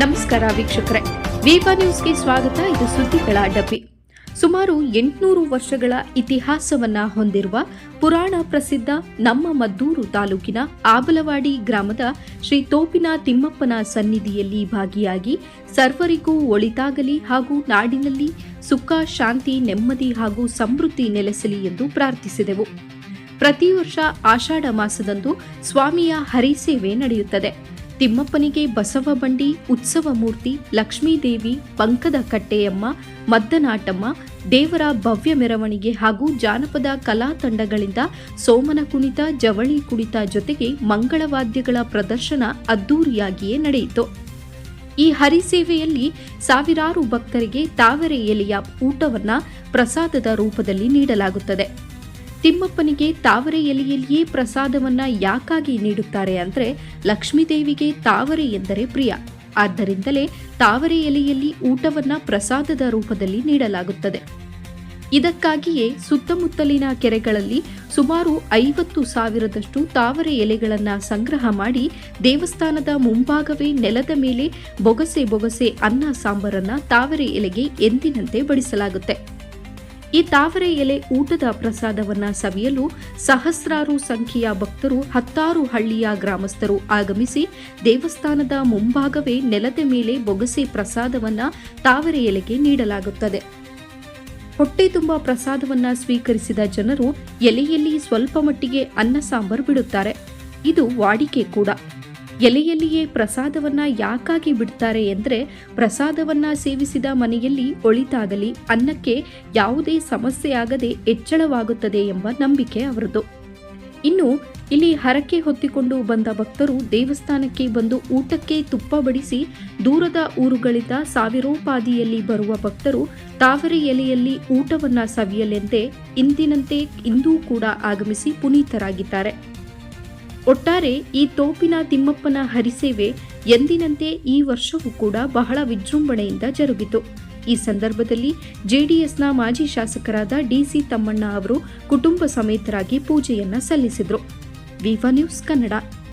ನಮಸ್ಕಾರ ವೀಕ್ಷಕರೇ. ವಿವಾ ನ್ಯೂಸ್ಗೆ ಸ್ವಾಗತ, ಇದು ಸುದ್ದಿಗಳ ಡಬ್ಬಿ. ಸುಮಾರು ಎಂಟುನೂರು ವರ್ಷಗಳ ಇತಿಹಾಸವನ್ನ ಹೊಂದಿರುವ ಪುರಾಣ ಪ್ರಸಿದ್ಧ ನಮ್ಮ ಮದ್ದೂರು ತಾಲೂಕಿನ ಆಬಲವಾಡಿ ಗ್ರಾಮದ ಶ್ರೀ ತೋಪಿನ ತಿಮ್ಮಪ್ಪನ ಸನ್ನಿಧಿಯಲ್ಲಿ ಭಾಗಿಯಾಗಿ ಸರ್ವರಿಗೂ ಒಳಿತಾಗಲಿ ಹಾಗೂ ನಾಡಿನಲ್ಲಿ ಸುಖ, ಶಾಂತಿ, ನೆಮ್ಮದಿ ಹಾಗೂ ಸಮೃದ್ಧಿ ನೆಲೆಸಲಿ ಎಂದು ಪ್ರಾರ್ಥಿಸಿದೆವು. ಪ್ರತಿ ವರ್ಷ ಆಷಾಢ ಮಾಸದಂದು ಸ್ವಾಮಿಯ ಹರಿಸೇವೆ ನಡೆಯುತ್ತದೆ. ತಿಮ್ಮಪ್ಪನಿಗೆ ಬಸವ ಬಂಡಿ, ಉತ್ಸವ ಮೂರ್ತಿ ಲಕ್ಷ್ಮೀದೇವಿ ಪಂಕದ ಕಟ್ಟೆಯಮ್ಮ, ಮದ್ದನಾಟಮ್ಮ, ದೇವರ ಭವ್ಯ ಮೆರವಣಿಗೆ ಹಾಗೂ ಜಾನಪದ ಕಲಾ ತಂಡಗಳಿಂದ ಸೋಮನ ಕುಣಿತ, ಜವಳಿ ಕುಣಿತ ಜೊತೆಗೆ ಮಂಗಳವಾದ್ಯಗಳ ಪ್ರದರ್ಶನ ಅದ್ದೂರಿಯಾಗಿಯೇ ನಡೆಯಿತು. ಈ ಹರಿಸೇವೆಯಲ್ಲಿ ಸಾವಿರಾರು ಭಕ್ತರಿಗೆ ತಾವರೆ ಎಲೆಯ ಊಟವನ್ನ ಪ್ರಸಾದದ ರೂಪದಲ್ಲಿ ನೀಡಲಾಗುತ್ತದೆ. ತಿಮ್ಮಪ್ಪನಿಗೆ ತಾವರೆ ಎಲೆಯಲ್ಲಿಯೇ ಪ್ರಸಾದವನ್ನ ಯಾಕಾಗಿ ನೀಡುತ್ತಾರೆ ಅಂದರೆ ಲಕ್ಷ್ಮೀದೇವಿಗೆ ತಾವರೆ ಎಂದರೆ ಪ್ರಿಯ. ಆದ್ದರಿಂದಲೇ ತಾವರೆ ಎಲೆಯಲ್ಲಿ ಊಟವನ್ನ ಪ್ರಸಾದದ ರೂಪದಲ್ಲಿ ನೀಡಲಾಗುತ್ತದೆ. ಇದಕ್ಕಾಗಿಯೇ ಸುತ್ತಮುತ್ತಲಿನ ಕೆರೆಗಳಲ್ಲಿ ಸುಮಾರು ಐವತ್ತು ಸಾವಿರದಷ್ಟು ತಾವರೆ ಎಲೆಗಳನ್ನು ಸಂಗ್ರಹ ಮಾಡಿ ದೇವಸ್ಥಾನದ ಮುಂಭಾಗವೇ ನೆಲದ ಮೇಲೆ ಬೊಗಸೆ ಬೊಗಸೆ ಅನ್ನ ಸಾಂಬಾರನ್ನ ತಾವರೆ ಎಲೆಗೆ ಎಂದಿನಂತೆ ಬಡಿಸಲಾಗುತ್ತೆ. ಈ ತಾವರೆ ಎಲೆ ಊಟದ ಪ್ರಸಾದವನ್ನ ಸವಿಯಲು ಸಹಸ್ರಾರು ಸಂಖ್ಯೆಯ ಭಕ್ತರು ಹತ್ತಾರು ಹಳ್ಳಿಯ ಗ್ರಾಮಸ್ಥರು ಆಗಮಿಸಿ ದೇವಸ್ಥಾನದ ಮುಂಭಾಗವೇ ನೆಲದ ಮೇಲೆ ಬೊಗಸೆ ಪ್ರಸಾದವನ್ನ ತಾವರೆ ಎಲೆಗೆ ನೀಡಲಾಗುತ್ತದೆ. ಹೊಟ್ಟೆ ತುಂಬ ಪ್ರಸಾದವನ್ನ ಸ್ವೀಕರಿಸಿದ ಜನರು ಎಲೆಯಲ್ಲಿ ಸ್ವಲ್ಪ ಮಟ್ಟಿಗೆ ಅನ್ನ ಸಾಂಬಾರ್ ಬಿಡುತ್ತಾರೆ. ಇದು ವಾಡಿಕೆ ಕೂಡ. ಎಲೆಯಲ್ಲಿಯೇ ಪ್ರಸಾದವನ್ನ ಯಾಕಾಗಿ ಬಿಡ್ತಾರೆ ಎಂದರೆ ಪ್ರಸಾದವನ್ನ ಸೇವಿಸಿದ ಮನೆಯಲ್ಲಿ ಒಳಿತಾಗಲಿ, ಅನ್ನಕ್ಕೆ ಯಾವುದೇ ಸಮಸ್ಯೆ ಆಗದೆ ಹೆಚ್ಚಳವಾಗುತ್ತದೆ ಎಂಬ ನಂಬಿಕೆ ಅವರದು. ಇನ್ನು ಇಲ್ಲಿ ಹರಕೆ ಹೊತ್ತಿಕೊಂಡು ಬಂದ ಭಕ್ತರು ದೇವಸ್ಥಾನಕ್ಕೆ ಬಂದು ಊಟಕ್ಕೆ ತುಪ್ಪ ಬಡಿಸಿ ದೂರದ ಊರುಗಳಿಂದ ಸಾವಿರೋಪಾದಿಯಲ್ಲಿ ಬರುವ ಭಕ್ತರು ತಾವರೆ ಎಲೆಯಲ್ಲಿ ಊಟವನ್ನ ಸವಿಯಲೆಂದೇ ಇಂದಿನಂತೆ ಇಂದೂ ಕೂಡ ಆಗಮಿಸಿ ಪುನೀತರಾಗಿದ್ದಾರೆ. ಒಟ್ಟಾರೆ ಈ ತೋಪಿನ ತಿಮ್ಮಪ್ಪನ ಹರಿಸೇವೆ ಎಂದಿನಂತೆ ಈ ವರ್ಷವೂ ಕೂಡ ಬಹಳ ವಿಜೃಂಭಣೆಯಿಂದ ಜರುಗಿತು. ಈ ಸಂದರ್ಭದಲ್ಲಿ ಜೆಡಿಎಸ್ನ ಮಾಜಿ ಶಾಸಕರಾದ ಡಿಸಿ ತಮ್ಮಣ್ಣ ಅವರು ಕುಟುಂಬ ಸಮೇತರಾಗಿ ಪೂಜೆಯನ್ನ ಸಲ್ಲಿಸಿದರು. ವಿವ ನ್ಯೂಸ್ ಕನ್ನಡ.